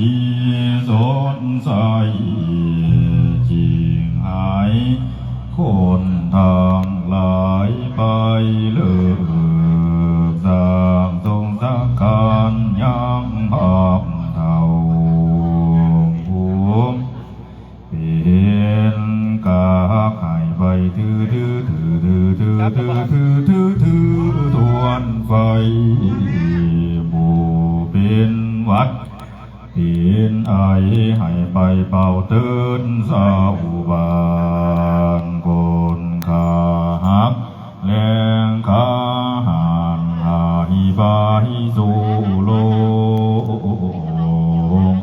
สีสดใสจริงหาย คนทางหลายไปเลิกสร้างทรงสักการยังภาพเท่าภูมิเป็นกาหายไปถือถือถือถือถือถือถือถือถือทวนไฟ ai hãy bay bao tơn sa u bàn cồn kha háp len kha hàn hà hi ba hi du lô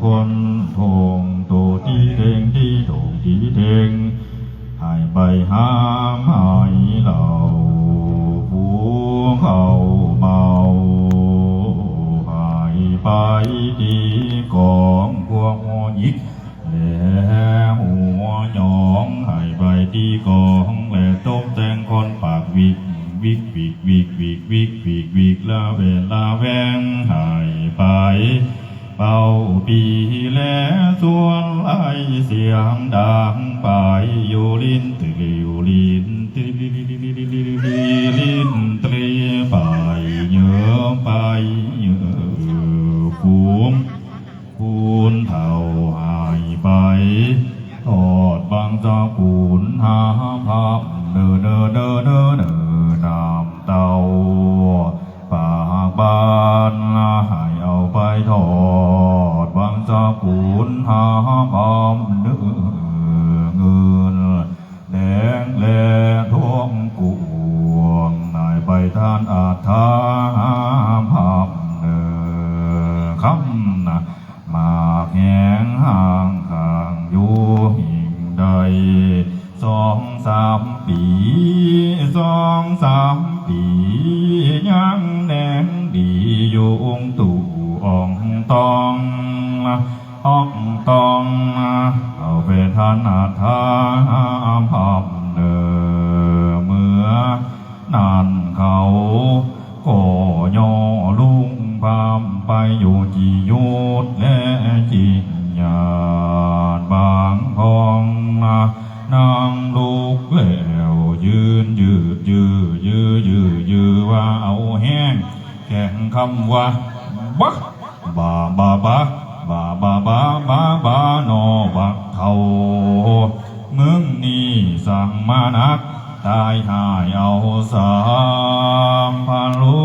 con thùng tổ ti đen ti tổ ti đen hãy bày ham hãy lầu vũ khẩu bào hãy bay đi con. ยเหล่าผู้เขาเมาหายไปดีกองพวกหัวหยิกแหัวหยองหายไปดีกองและต้มแตงคนปากวิกวิกวิกวิกวิกวิกวิกวิกลาเวลาแวงหายไปเป่าปีและส่วนไอเสียงดังไปอยู่ลิ้นตริวลิ้ ขุณหามอมเนื้ ว่าเอาแห้ง แข่งคำว่าบักบาบาบาบาบาบาบาบานอบักเทามึงนี่สั่งมานักตายหายเอาสามพันลู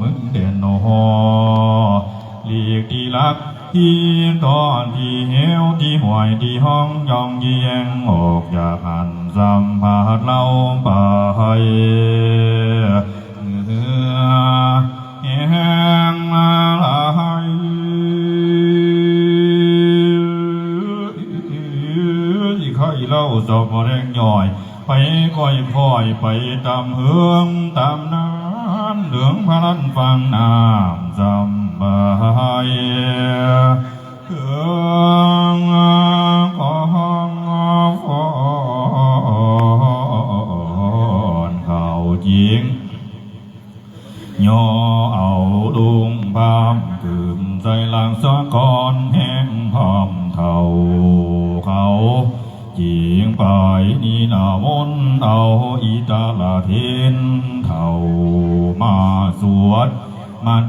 มึงเด่นโนหอหลีกที่รักที่ตอนที่เหวที่ห่วยที่ห้องยองเยียงออกจากหันสัมผัสเราไป เหือแห้งลายที่ไข่เล่าสอบแรงย่อย ไปก้อยพ่อยไปตามเฮืองตามน้ำเหลืองพลันฟังน้ำจำบายเครื่องของ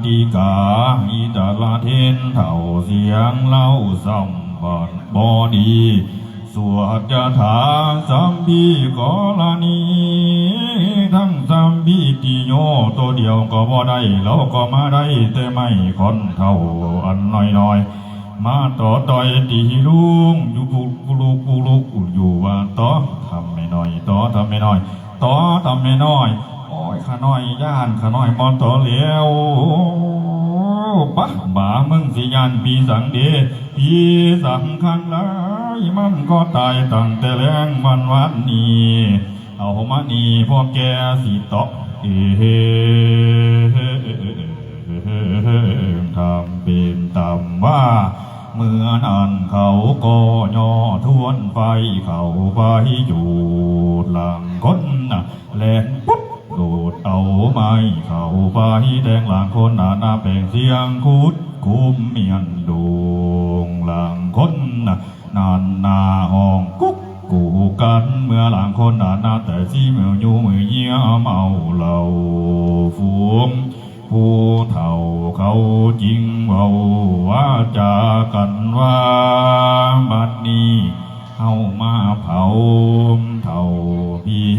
ติกาอีตาลาเทนเท่าเสียงเล่าสัมบันบอดีสวดยถาสัมพีกรณีทั้งสัมพีติโยตัวเดียวก็บ่ได้เราก็มาได้แต่ไม่คนเท่าอันน้อยน้อยๆมาต่อต่อยตีลุงอยู่ปุกปลุกปุลุกอยู่ว่าต่อทำไม่น้อยต่อทำไม่น้อยต่อทำไม่น้อย ขาน้อยย่านขาน้อยมอต่อเหลียวปะบ่ามึงสิยานปีสังเดปีสังขังหลายมันก็ตายตั้งแต่แรงวันวันนี้เอามานี่พวกแกสิตอกเอทำเป็นตำว่าเมื่อนั้นเขาก็ย่อทวนไฟเขาไปอยู่หลังคนน่ะแลนปุ๊บ ดดเอาไม้เข้าไปแดงหลังคนหนาหน้าแปลงเสียงคุดคุ้มเมียนดวงหลังคนนะนานนาห้องกุ๊กกูกันเมื่อหลังคนนานนาแต่ที่เมื่ออยู่มือเยี่ยเมาเหล่าฟูมผู้เฒ่าเขาจริงเบาว่าจากันว่าบัดนี้เฮามาเผาเท่าพี่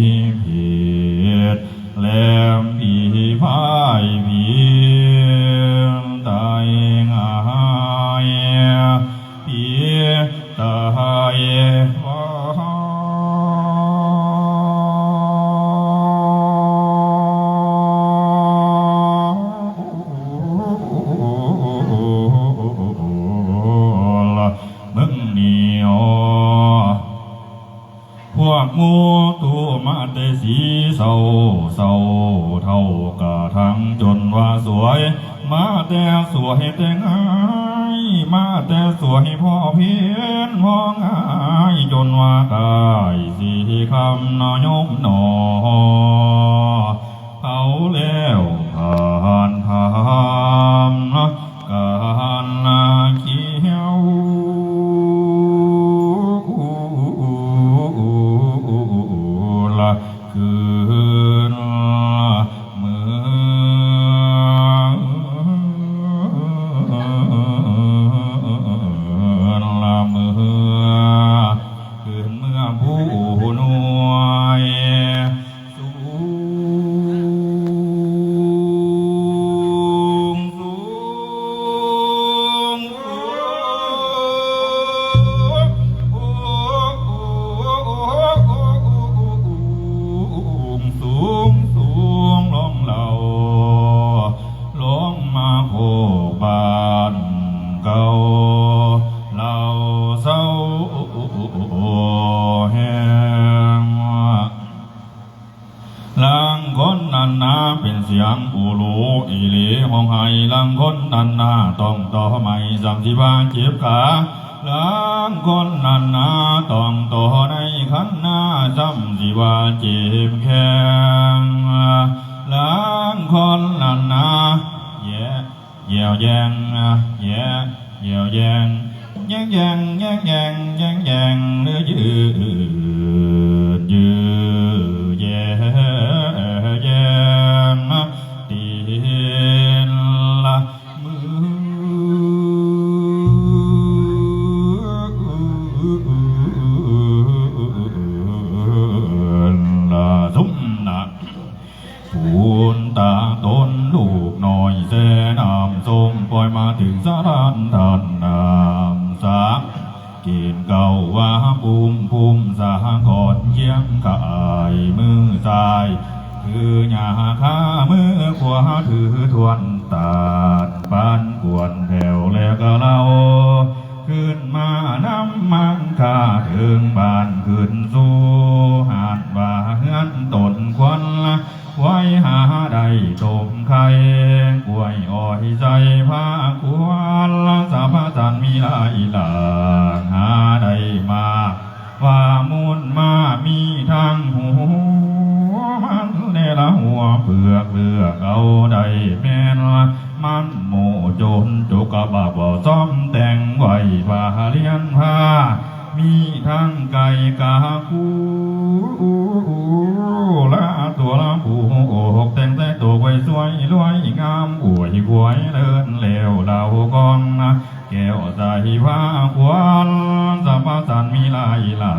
เป็นเสียงอูรูอีหลีห้องไห้ลังคนนันนาต้องต่อไม่สามสิบาเจ็บขาลังคนนันนาต้องต่อในขันหน้าจำสิว่าเจ็บแข้งลังคนนันนาแย่เยี่ยวแยงแย่เยี่ยวแยงแยงแยงแยงแยงแยงแยงเลือยืดยืด ปล่อยมาถึงสารานทันนามสากินเก่าว่าภูมิภูมิสาก่อนเยี่ยงกายมือซ้ายคือหยาคามือขวาถือทวนตาดปานกวนแถวแล้วก็เล่าขึ้นมาน้ำมังคาถึงบ้านขึ้นสู่หาดว่าเฮือนตนควันละ ไว้หาได้ตมไข่กล้วยอ้อยใจผ้าควรลสาพจันมีหลายหลากหาได้มาว่ามูลมามีทางหัวมันเนละหัวเปลือกเลือกเอาได้แม่นละมันโมจนจุกบาบ่ซ้อมแต่งไว้ว่าเลียนผ้า มีทั้งไก่กาคูละตัวละผู้อกแต่งแต่ตัวไว้สวยรวยงามอวยหวยเลินเลวเหล่ากองนะแก้วใจว่าควรสัมปสันมีหลายหลา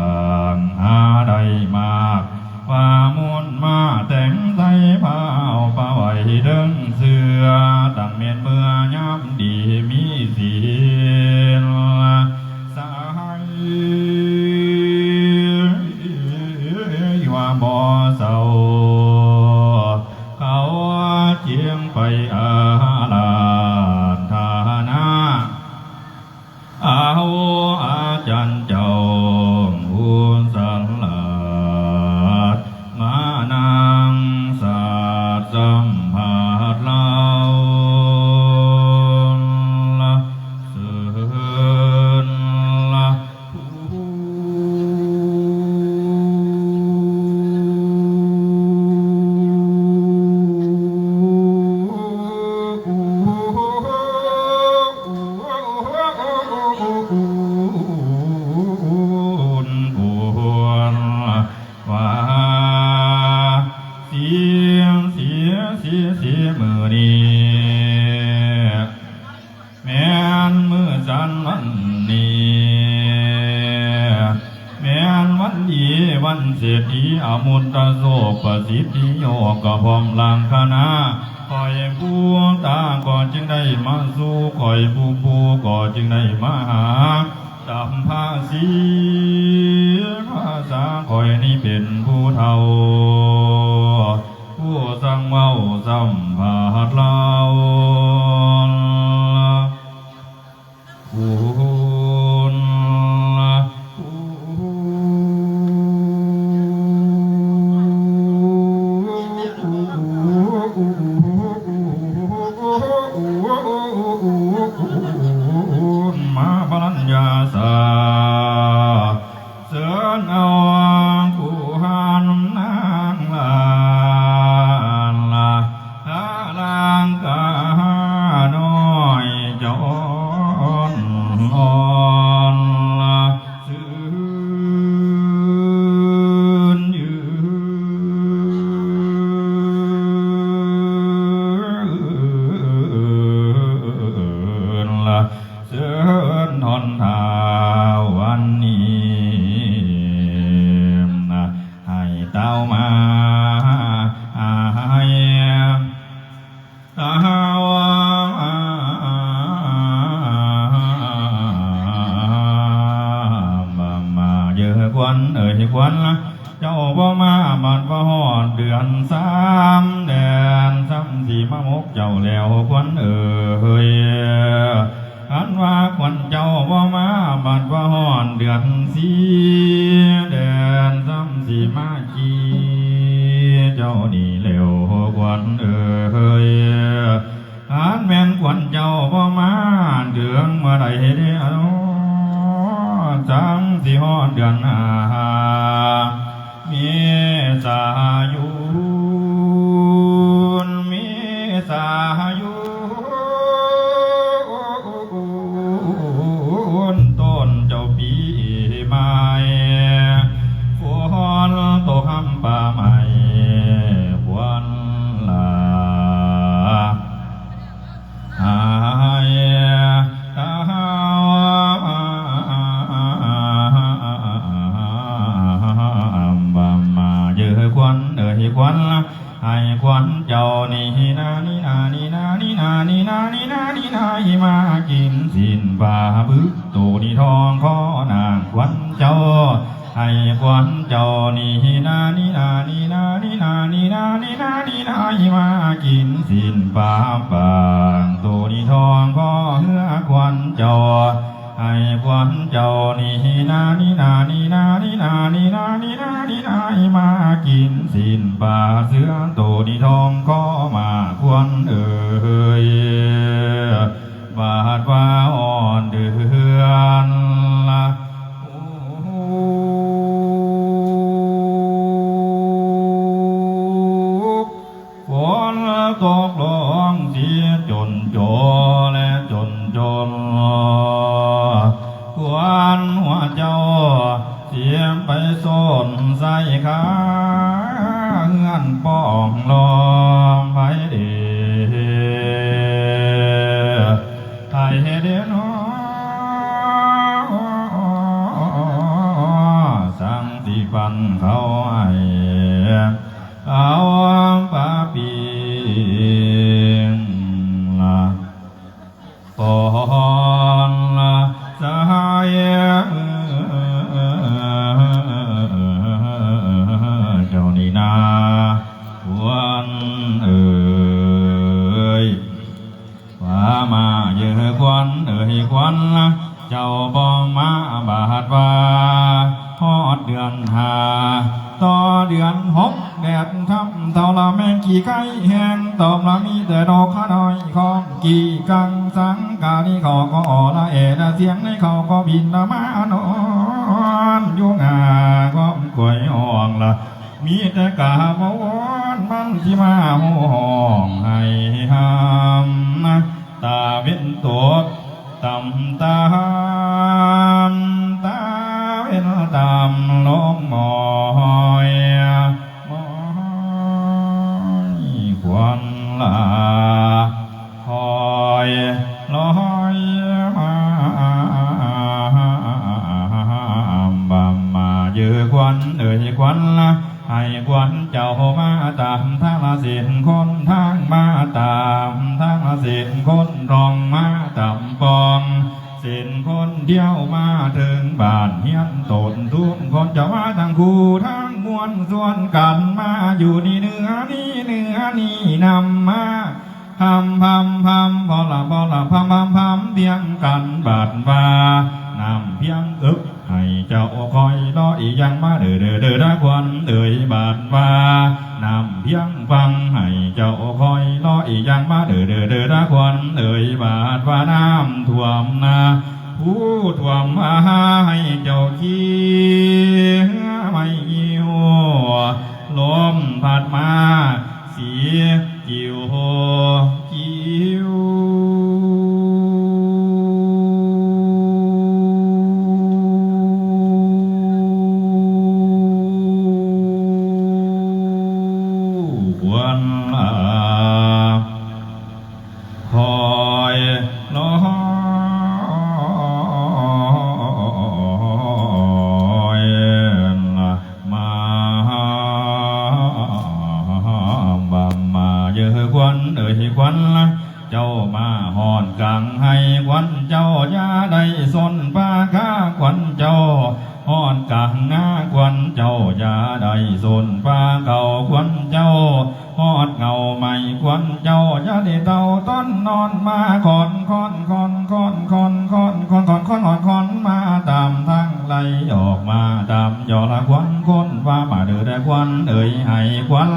วันเอ่ยว่ามาเยอะควันเอ่ยควันเจ้าบองมาบาดว่าพอดเดือนหาต่อเดือนหกแดดทับเท่าละแมงขี่ไก่แห้งตอบละมีแต่ดอกข้าน้อยของกี่กังสังกาลีเขาก็อ่อละเอดเสียงในเขาก็บินละมานอนยุงหาก็ข่อยอ่องละ มีแต่กาบวอนมันที่มาห้องให้หามตาเว้นตัวตำตาตาเว้นตำลงมอยมอยควันลาคอยลอยมาบำมาเยอควันเอ่ยควันละ ให้ควันเจ้ามาตามทางละสินคนทางมาตามทางละสินคนรองมาตามปองสินคนเดียวมาถึงบ้านเฮียนตนทุกคนจะว่าทั้งคู่ทั้งมวลส่วนกันมาอยู่นี่เนื้อนี่เนื้อนี่นำมาพำพำพำพอละพอละพำพำพำเพียงกันบาดวานำเพียงอึก เจ้าคอยรออียังมาเด้อเด้อเด้อดควันเอ่ยบาดว่านำเพียงฟังให้เจ้าคอยรออียังมาเด้อเด้อเด้อดควันเอ่ยบาดว่าน้ำท่วมนาผู้ท่วมมาให้เจ้าขี้ไม่ยิวลมพัดมา เสียจิวจิ ควันคนว่ามาเดือดควันเอ่ยให้ควัน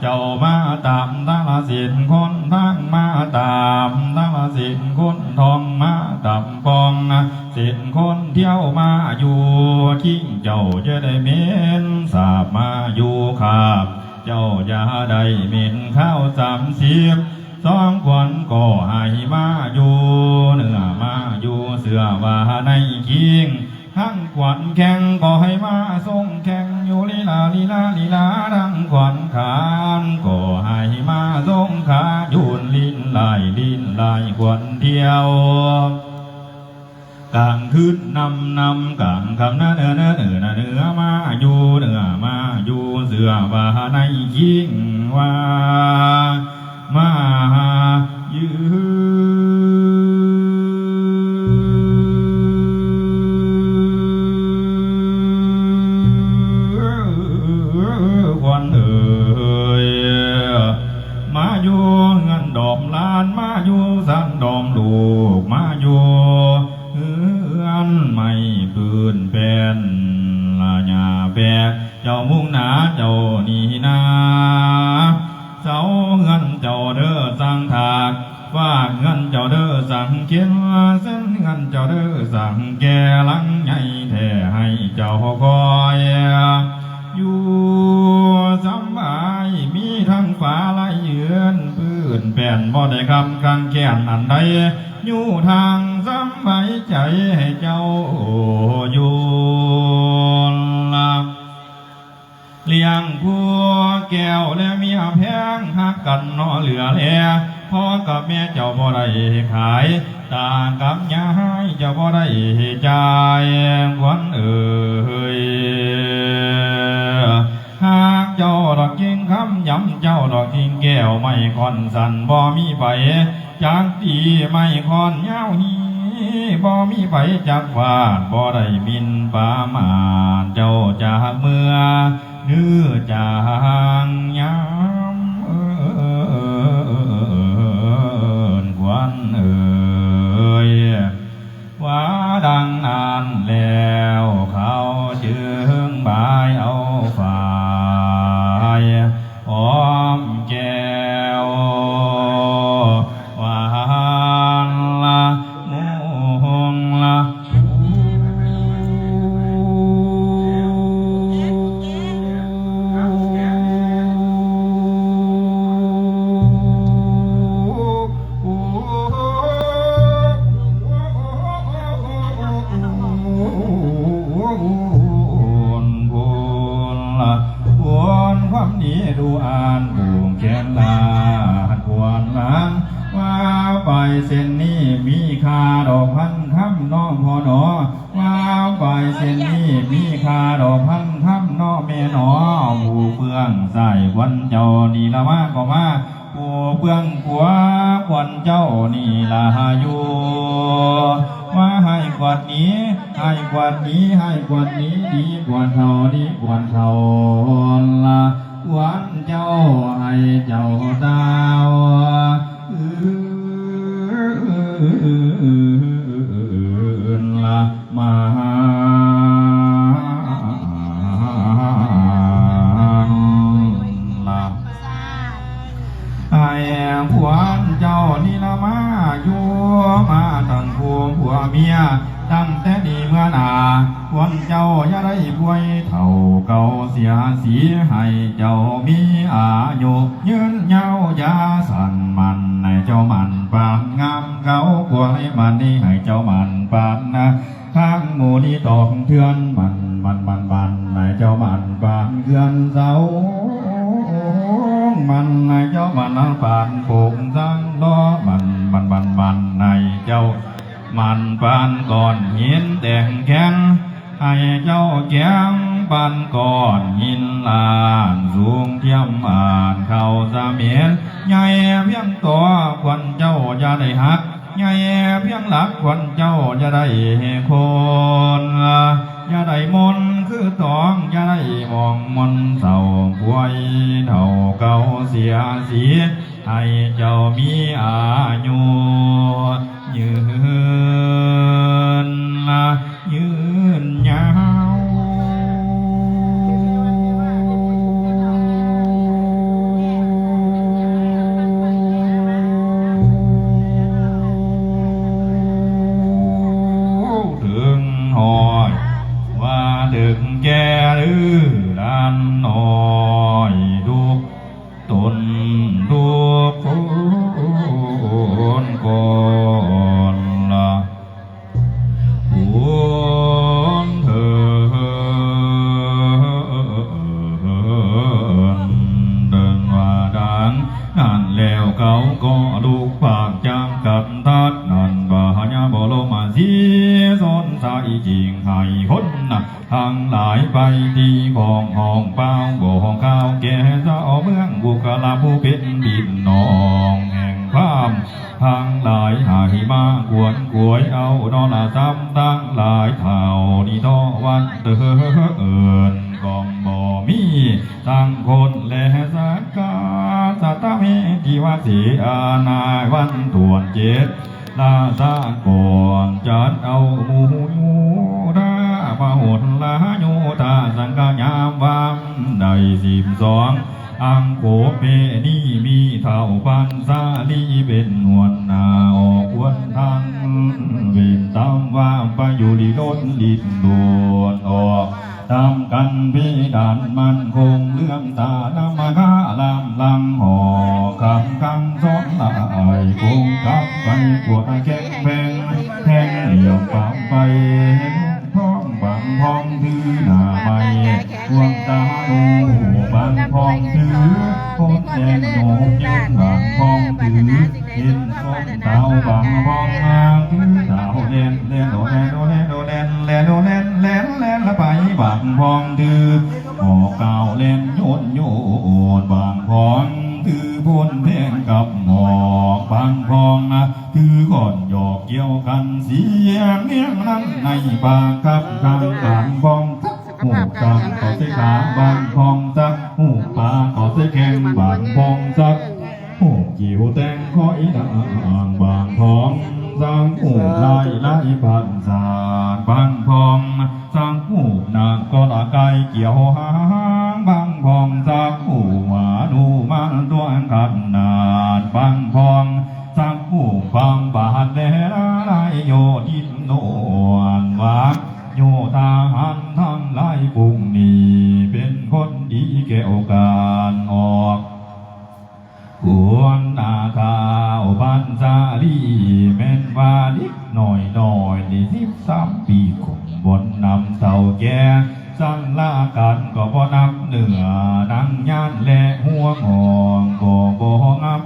เจ้ามาตามทาละสินคนทางมาตามทาละสินคนทองมาตามปองสินคนเที่ยวมาอยู่ทิ้งเจ้าจะได้เม้นสาบมาอยู่ขาบเจ้าอย่าได้เหม็นข้าวสามเสิบสองควันก็ให้มาอยู่เนื้อมาอยู่เสือว่าในคิง ทั้งควันแข่งก็ให้มาส่งแข่งอยู่ลีลาลีลาลีลาดังควันขานก็ให้มาส่งขายุนลินลายลินลายควันเดียวกลางคืนนำนำกลางคำนาเนื้อเนื้อเนื้อเนื้อมาอยู่เนื้อมาอยู่เสือว่าในยิงว่ามายืค แก้วและเมียแพงหักกันนอเหลือแลพ่อกับแม่เจ้าบ่ได้ขายตากับยายเจ้าบ่ได้จ่ายควันเอ่ยหากเจ้าดอกกิงคำย้ำเจ้าดอกกิงแก้วไม่คอนสันบ่มีไฟจากตีไม่คอนเยาวหีบ่มีไผจักวาดบ่ได้มินปามาเจ้าจากเมื่อ như chàng nhám quan ơi. Quá đăng an lèo khao chương bài âu phà. ว่านี้ ปานก่อนหินลานสูงเทียมอ่านเข้าสะเมียนใหญ่เพียงตัวควันเจ้าจะได้หักใหญ่เพียงหลักควันเจ้าจะได้คนอย่าได้มนคือตองอย่าได้มองมนเศร้าป่วยเท่าเก่าเสียสีให้เจ้ามีอายุยืนละยืนยาว สีอานายวันตวนเจ็ดลาซาก่อนจัดเอาหมูยูราพระหนลาโยตาสังกายามวามได้สิบสองอังโกเปนี่มีเท่าปันซาลีเป็นหวนนาออกวนทางเวนตามว่าไปอยู่ดีโดนดินโดนออก ตามกันพิดานมันคงเรื่องตานามากาลามลังห่อคำกังสอนลายคงกับไปปวดแก้งแบงแทงเหลี่ยมปามไปท้องบางพ้องถือหน้าไม่ดวงตาดูบางพ้องถือโคตรแดงโหนกยืนบางพ้องถือ เห็นส้มเต้าบางพองนางถือเต้าเล่นเล่นโดแลนโดแลนโดแลนแลนโดแลนแลนแลนละไปบางพองถือหอกเก่าเล่นโยนโยนบางพองถือพนเพลงกับหมอกบางพองนะถือก่อนหยอกเกี่ยวกันเสียงเนียงนั้นในปากกับกลางบางพองหูกำขอเสขาบางพองจักหูปลาขอเสแข็งบางพองจัก หูจิ๋วแตงขออีนางบางพองสร้างหูลายลายพันสาดบางพองสร้างหูนางก็ตะไกเกี่ยวหางบางพองจักหูหมาดูมันตัวขันนานบางพอง ก็บ่นำเหนือนังย่านและหัวงองก็บ่งับ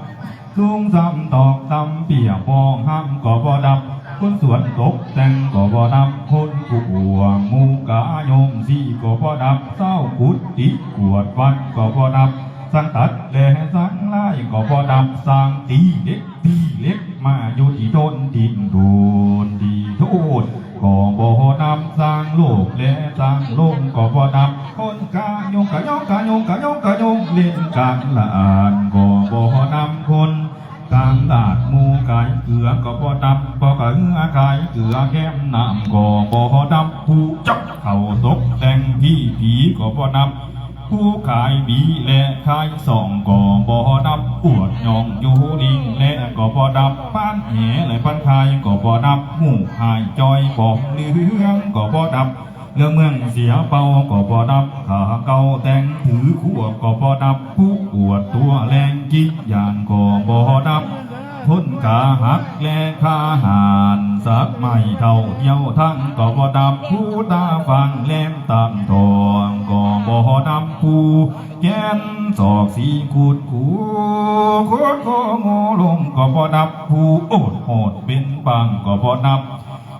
ลุงซ้ำตอกซ้ำเปียกปองห้ำก็บ่ดับคนสวนตกแต่งก็บ่ดับคนผู้หัวมูกาโยมสีก็บ่ดับเศร้ากุฏิกวดวัดก็พอนับสังตัดแลสังไล่ก็พอนับสร้างตีเล็กตีเล็กมาอยู่ที่โดนดินโดนดีโทษ ก็บ่นำสร้างลูกและสร้างโลกก็บ่นำคนกายงกายงกายงกายงกายงเล่นกันละอานก็บ่นำคนกลางดาดมูไก่เกลือก็บ่ดำบ่กะเหือไก่เกลือแก้มน้ำก็บ่ดำผู้จับเข่าตกแต่งพี่ผีก็บ่ดำ ผู้ขายบีและขายส่องก็บ่ดำอวดยองอยู่ลิงและก็บ่ดำป้านแหและป้านคายก็บ่ดำหูหายจอยบอมเรื่องก็บ่ดำเรื่องเมืองเสียเป่าก็บ่ดับขาเก่าแต่งถือขวบก็บ่ดับผู้ปวดตัวแรงจิตยานก็บ่ดับพ้นกาหักแลขาหานสักไม่เท่าเที่ยวทั้งก็บ่ดับผู้ตาฟังแลมตามทอูแก้นศอกสีขูดขูโคตรโคโงลงก็บ่ดับผู้โอดโหดเป็นปังก็บ่ดับ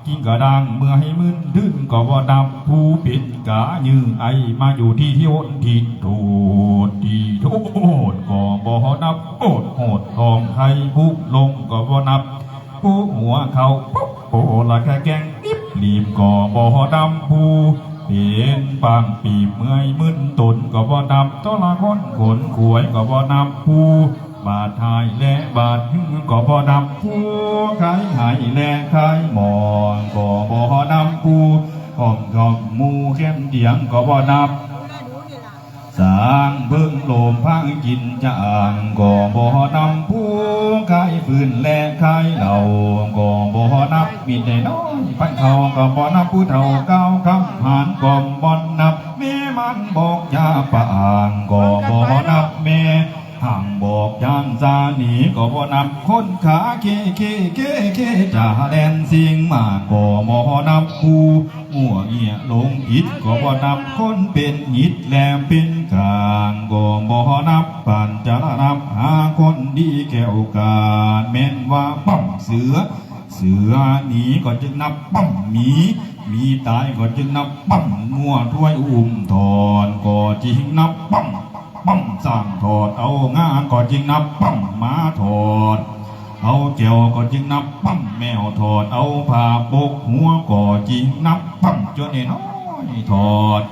กิ้งกระดังเมื่อให้มึนทึนก็บ่ดับผู้ปิดกายืงไอมาอยู่ที่ที่โอนที่โทษที่โทษก็บ่นับโอดโหดทองไทยผู้ลงก็บ่นับ ขวยก็บ่นำผู้บาดทายและบาดหึงก็บ่ดำผู้ขายหายและขายหมอนก็บ่ดำผู้หองกองมูเข้มเดียงก็บ่ดำสร้างเบิ่งโลมพังกินจางก็บ่นำผู้ขายฟืนและขายเหล่าก็บ่นับมีแต่น้อยพันเขาก็บ่นับผู้เฒ่าเก้าคำหานก็บ่นับ มันบอกยาปางก็บ่นับแม่ห่างบอกยางซาหนีก็บ่นับคนขาเคเคเคเคจ่าแดนสิงมาก็บ่นับผู้หัวเหี่ยลงอิดก็บ่นับคนเป็นหิดแลมเป็นกลางก็บ่นับปันจะนับหาคนดีแก้วกาดแม่นว่าปั๊มเสือ เสือหนีก็จึงนับปั๊มหมี มีตายก็จึงนับปั๊มงัวถ้วยอุ้มถอนก็จึงนับปั๊มปั๊มสร้างถอดเอางาก็จึงนับปั๊มมาถอด เอาเจียวก็จึงนับปั๊มแมวถอด เอาผ้าปกหัวก็จึงนับปั๊มจนเน้อยถอด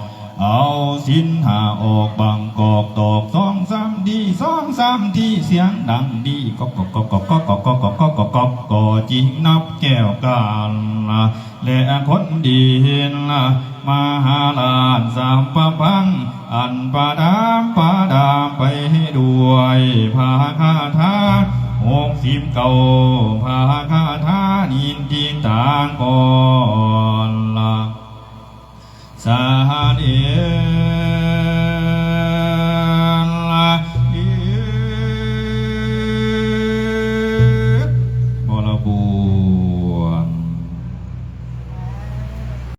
เอาสินหาออกบางกอกตอกสองสาม ดีสองสามทีเสียงดังดีก็ก็ก็ก็ก็ก็ก็ก็ก็ก็ก็ก็จิงนับแก้วกันและคนดีเห็นะมาหาลานสามปะพัง อันปาดามปาดามไปให้ด้วยพาคาทาหกสิบเก้าพาคาทานินทิตางก่อนละสาเด